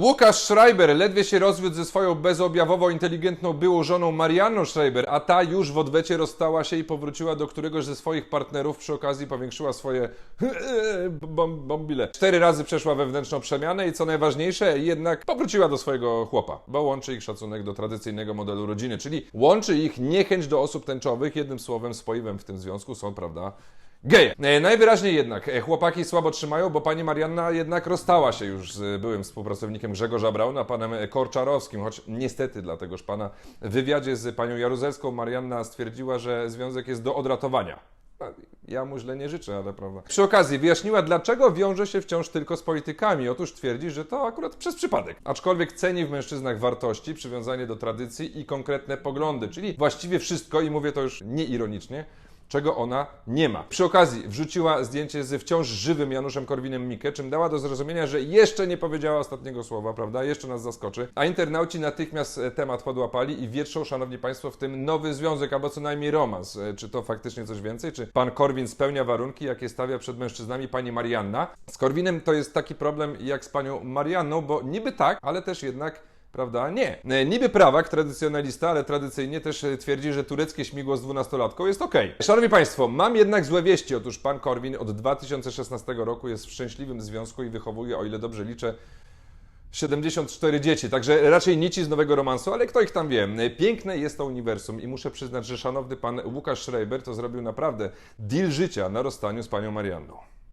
Łukasz Schreiber ledwie się rozwiódł ze swoją bezobjawowo inteligentną byłą żoną Marianną Schreiber, a ta już w odwecie rozstała się i powróciła do któregoś ze swoich partnerów. Przy okazji powiększyła swoje bom- bombile. Cztery razy przeszła wewnętrzną przemianę i co najważniejsze, jednak powróciła do swojego chłopa, bo łączy ich szacunek do tradycyjnego modelu rodziny, czyli łączy ich niechęć do osób tęczowych. Jednym słowem, spoiwem w tym związku są, prawda, Geje. E, Najwyraźniej jednak e, chłopaki słabo trzymają, bo pani Marianna jednak rozstała się już z byłym współpracownikiem Grzegorza Brauna, panem Korczarowskim, choć niestety dla tegoż pana w wywiadzie z panią Jaruzelską Marianna stwierdziła, że związek jest do odratowania. No, Ja mu źle nie życzę, ale prawda. Przy okazji wyjaśniła, dlaczego wiąże się wciąż tylko z politykami. Otóż twierdzi, że to akurat przez przypadek. Aczkolwiek ceni w mężczyznach wartości, przywiązanie do tradycji i konkretne poglądy, czyli właściwie wszystko, i mówię to już nieironicznie, czego ona nie ma. Przy okazji wrzuciła zdjęcie z wciąż żywym Januszem Korwinem-Mikke, czym dała do zrozumienia, że jeszcze nie powiedziała ostatniego słowa, prawda? Jeszcze nas zaskoczy. A internauci natychmiast e, temat podłapali i wietrzą, szanowni państwo, w tym nowy związek, albo co najmniej romans. E, Czy to faktycznie coś więcej? Czy pan Korwin spełnia warunki, jakie stawia przed mężczyznami pani Marianna? Z Korwinem to jest taki problem jak z panią Marianną, bo niby tak, ale też jednak Prawda? Nie. E, Niby prawak, tradycjonalista, ale tradycyjnie też e, twierdzi, że tureckie śmigło z dwunastolatką jest okej. Szanowni Państwo, mam jednak złe wieści. Otóż pan Korwin od 2016 roku jest w szczęśliwym związku i wychowuje, o ile dobrze liczę, 74 dzieci, także raczej nici z nowego romansu, ale kto ich tam wie. E, Piękne jest to uniwersum i muszę przyznać, że szanowny pan Łukasz Schreiber to zrobił naprawdę deal życia na rozstaniu z panią Marianną.